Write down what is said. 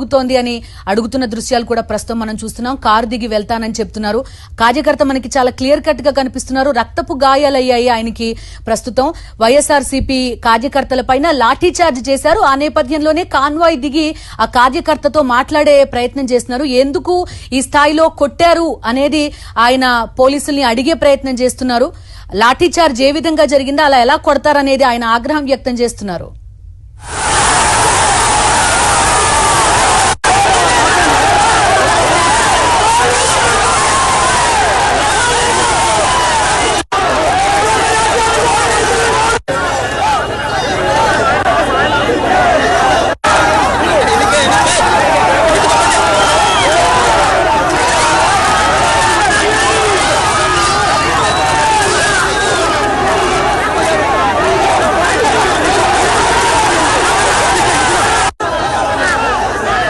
జరుగుతోంది అని అడుగుతున్న దృశ్యాలు కూడా ప్రస్తుతం మనం చూస్తున్నాం. కారు దిగి వెళ్తానని చెప్తున్నారు. కార్యకర్త మనకి చాలా క్లియర్ కట్గా కనిపిస్తున్నారు. రక్తపు గాయాలయ్యాయి ఆయనకి ప్రస్తుతం. వైఎస్ఆర్ సిపి కార్యకర్తల పైన లాఠీచార్జ్ చేశారు. ఆ నేపథ్యంలోనే కాన్వాయ్ దిగి ఆ కార్యకర్తతో మాట్లాడే ప్రయత్నం చేస్తున్నారు. ఎందుకు ఈ స్థాయిలో కొట్టారు అనేది ఆయన పోలీసుల్ని అడిగే ప్రయత్నం చేస్తున్నారు. లాఠీచార్జ్ ఏ విధంగా జరిగిందో అలా ఎలా కొడతారనేది ఆయన ఆగ్రహం వ్యక్తం చేస్తున్నారు.